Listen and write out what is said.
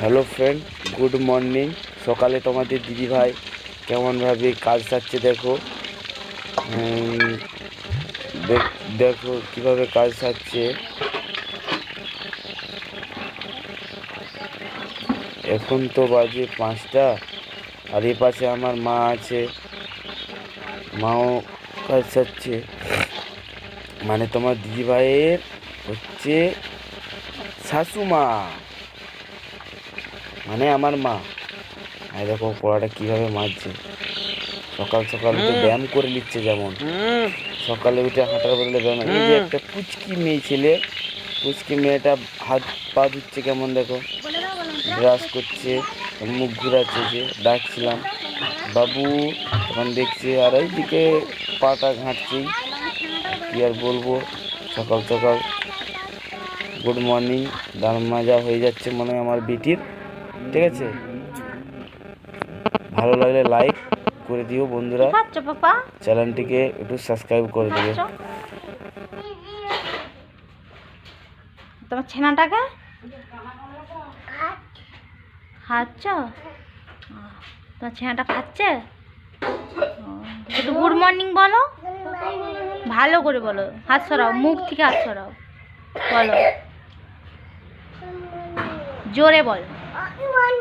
Hello friend, good morning. সকালে তোমাদের দিদিভাই কেমনভাবে কাজ সারছে দেখো। দেখ- কীভাবে কাজ সারছে। এখন তো বাজে পাঁচটা, আর এ পাশে আমার মা আছে। মাও কাজ সারছে। মানে তোমার দিদিভাইয়ের হচ্ছে শাশুমা। মানে আমার মা। আর দেখো কড়াটা কীভাবে মারছে। সকাল সকাল উঠে ব্যায়াম করে নিচ্ছে যেমন। সকালে উঠে হাঁটার বদলে ব্যায়াম এই যে একটা পুচকি মেয়ে ছেলে। পুচকি মেয়েটা হাত পা ধুচ্ছে কেমন দেখো। ব্রাশ করছে মুখ ঘুরাচ্ছে যে ডাকছিলাম। বাবু তখন দেখছে আর এইদিকে পাটা ঘাঁটছেই কি আর বলব? সকাল সকাল গুড মর্নিং। দান মাজা হয়ে যাচ্ছে মনে হয় আমার বিটির। ঠিক আছে? ভালো লাগলে লাইক করে দিও বন্ধুরা। চ্যানেলটিকে একটু সাবস্ক্রাইব করে খাচ্ছ? তোমার ছেনাটাকে? খাচ্ছ? তোমার ছেনাটা খাচ্ছে? একটু গুড মর্নিং বলো। ভালো করে বলো। হাত সরাও মুখ থেকে হাত সরাও। বলো। জোরে বল। everyone.